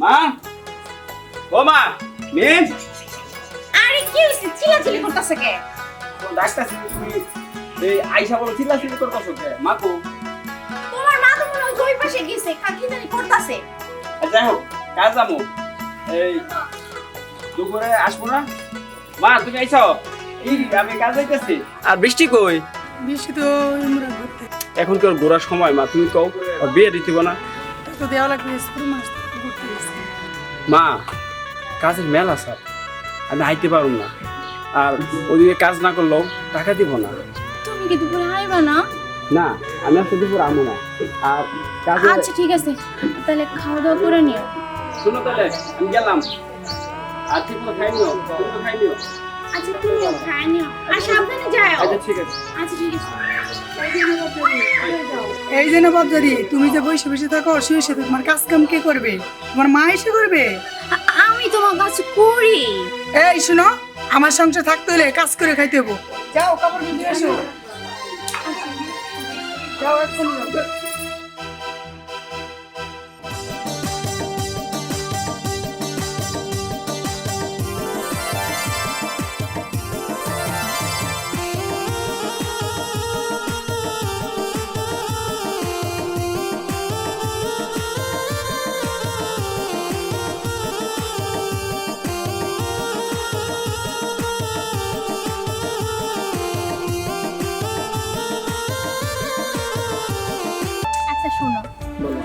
মা? ও মা মেন আরে কি হইছে? চিল্লাচিল্লি করতেছে কে? তুমি এই আইসা বলো চিল্লা চিল্লি কে? মা কো। তোমার মা তো মনে হয় ওই পাশে গেছে কাকি জানি করতেছে। যাই হোক কাজ যাব। এই দুপুরে আসব না? মা তুমি আমি কাজ যাইতেছি। আর বৃষ্টি কই? বেশি তো এখন কি ওর ঘোরার সময় মা? তুমি কও বিয়ে দিতে না। তো দেওয়া লাগবে স্কুল মা কাজের মেলা স্যার। আমি আইতে পারব না। আর ওদিকে কাজ না করলেও টাকা দিব না। তুমি কি দুপুরে আইবা না? না আমি আসলে দুপুর আমো না। আর কাজে আচ্ছা ঠিক আছে। তাহলে খাওয়া দাওয়া করে নিও। শুনো তাহলে আমি গেলাম। আর ঠিক মতো খাই নিও তুমি তো খাই নিও। আচ্ছা তুমিও খাই নিও। আর সাবধানে যাও। আচ্ছা ঠিক আছে। আচ্ছা ঠিক আছে। এই জন্য বাবজারি তুমি যে বসে বসে থাকো শুয়ে শুয়ে তোমার কাজ কাম কে করবে? তোমার মা এসে করবে? আমি তোমার কাজ করি। এই শোনো আমার সংসার থাকতে হলে কাজ করে খাইতে হব। যাও কাপড় দিয়ে এসো যাও এক্ষুনি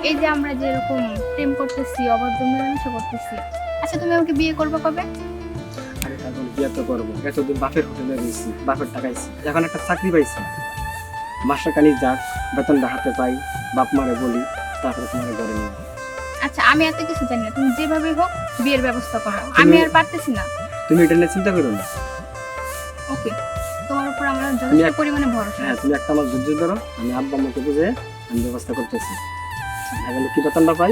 এই যে আমরা যেরকম প্রেম করতেছি অবাধ্য মেলামেশা করতেছি। আচ্ছা তুমি আমাকে বিয়ে করবে কবে? আরে বিয়ে তো করব। এতদিন বাপের হোটেলে রয়েছি বাপের টাকাইছি এখন একটা চাকরি পাইছি। মাসটাখানি যাক বেতনটা হাতে পাই বাপ মারে বলি তারপরে তোমার ঘরে নিয়ে আচ্ছা আমি এত কিছু জানি না। তুমি যেভাবে হোক বিয়ের ব্যবস্থা করো। আমি আর পারতেছি না। তুমি এটা নিয়ে চিন্তা করো না। ওকে তোমার উপর আমার যথেষ্ট পরিমাণে ভরসা। হ্যাঁ তুমি একটা আমার ধৈর্য ধরো। আমি আব্বা আমাকে বুঝে আমি ব্যবস্থা করতেছি। এখন কি বেতনটা পাই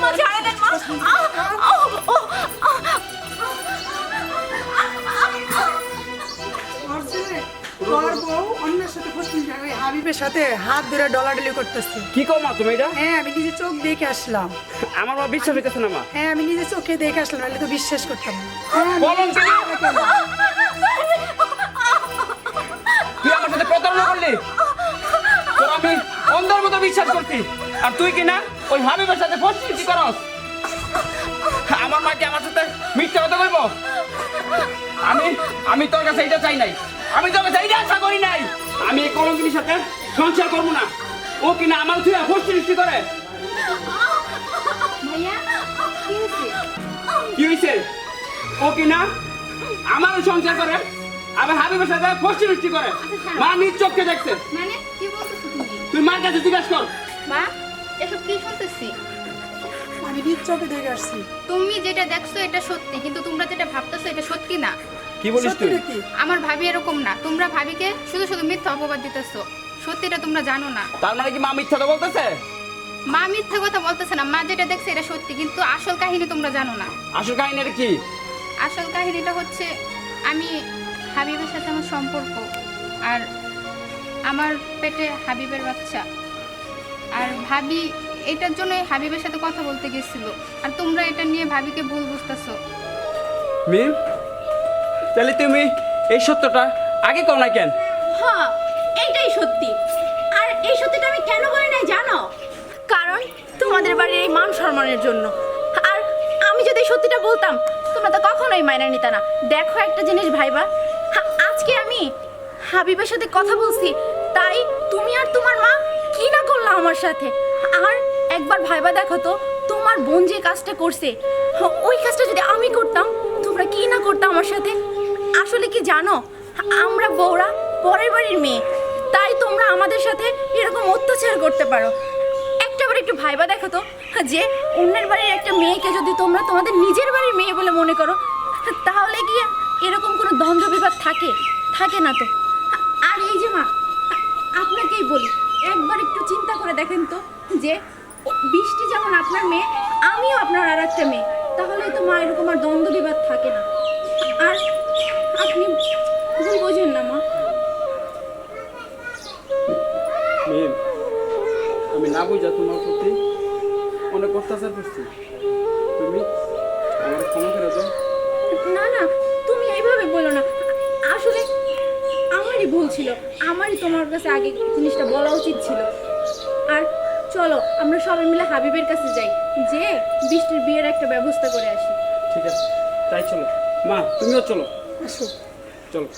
মা ঝাড়ে দেন মা। হাত ডলাডলি হ্যাঁ আমি নিজে চোখ দেখে আমার হ্যাঁ আমি নিজে চোখে দেখে আসলাম তো বিশ্বাস করতাম আমার আমি বিশ্বাস করছি। আর তুই কি না? ওই হাবিবের সাথে ফসফিসি করস? আমার মাকে আমার সাথে মিথ্যা কথা বলব? আমি আমি তোর কাছে এইটা চাই নাই। আমি তোর কাছে এইটা আশা করি নাই। আমি এই কলঙ্কিনীর সাথে সংসার করব না। ও কিনা আমার তুই ফসফিসি করে। কি হয়েছে? ও কি না আমারও সংসার করে আবার হাবিবের সাথে ফষ্টি মিষ্টি করে। মা নিজ চোখকে দেখছে। মানে কি বলতেছো তুমি? তুই মার কাছে জিজ্ঞাসা কর। মা? এসব কি শুনতেছি? আমি নিজ চোখে দেখে আসছি। তুমি যেটা দেখছ এটা সত্যি কিন্তু তোমরা যেটা ভাবতেছো এটা সত্যি না। কি বলিস তুই? নাকি আমার ভাবি এরকম না তোমরা ভাবিকে শুধু শুধু মিথ্যা অপবাদ দিতেছো। সত্যিটা তোমরা জানো না। তার মানে কি মা মিথ্যা তো বলতেছে? মা মিথ্যা কথা বলতেছে না মা যেটা দেখছে এটা সত্যি কিন্তু আসল কাহিনী তোমরা জানো না। আসল কাহিনীর কি? আসল কাহিনীটা হচ্ছে আমি হাবিবের সাথে আমার সম্পর্ক আর আমার পেটে হাবিবের বাচ্চা। আর ভাবি এটার জন্যই হাবিবের সাথে কথা বলতে গেছিল। আর তোমরা এটা নিয়ে ভাবিকে ভুল বুঝতেছো। মিম তাহলে তুমি এই সত্যটা আগে কও না কেন? হ্যাঁ এইটাই সত্যি। আর এই সত্যিটা আমি কেন বলি নাই জানো? কারণ তোমাদের বাড়ির এই মান সম্মানের জন্য। আর আমি যদি এই সত্যিটা বলতাম তোমরা তো কখনোই মাইনা নিতে না। দেখো একটা জিনিস ভাইবা আজকে আমি হাবিবের সাথে কথা বলছি তাই তুমি আর তোমার মা কি না করল আমার সাথে? আর একবার ভাইবা দেখো তো, তোমার বোন যে কাজটা করছে, ওই কাজটা যদি আমি করতাম, তোমরা কি না করতাম আমার সাথে? আসলে কি জানো, আমরা বউরা পরের বাড়ির মেয়ে, তাই তোমরা আমাদের সাথে এরকম অত্যাচার করতে পারো। একটাবার একটু ভাইবা দেখো তো, যে অন্যের বাড়ির একটা মেয়েকে যদি তোমরা তোমাদের নিজের বাড়ির মেয়ে বলে মনে করো, তাহলে কি এরকম কোনো দ্বন্দ্ব বিবাদ থাকে? থাকে না তো আর এই যে মা আপনাকেই বলি একবার একটু চিন্তা করে দেখেন তো যে বৃষ্টি যেমন আপনার মেয়ে আমিও আপনার আর একটা মেয়ে তাহলে তো মা এরকম আর দ্বন্দ্ব বিবাদ থাকে না। আর আপনি ভুল বোঝেন না মা। আমি না বুঝা তোমার প্রতি অনেক অত্যাচার করছি। তুমি আমার ক্ষমা করে দাও। না না তুমি এইভাবে বলো না। আসলে আমারই ভুল ছিল। আমারই তোমার কাছে আগে জিনিসটা বলা উচিত চলো আমরা সবাই মিলে হাবিবের কাছে যাই যে বৃষ্টির বিয়ের একটা ব্যবস্থা করে আসি। ঠিক আছে তাই চলো। মা তুমিও চলো। আসো। চলো।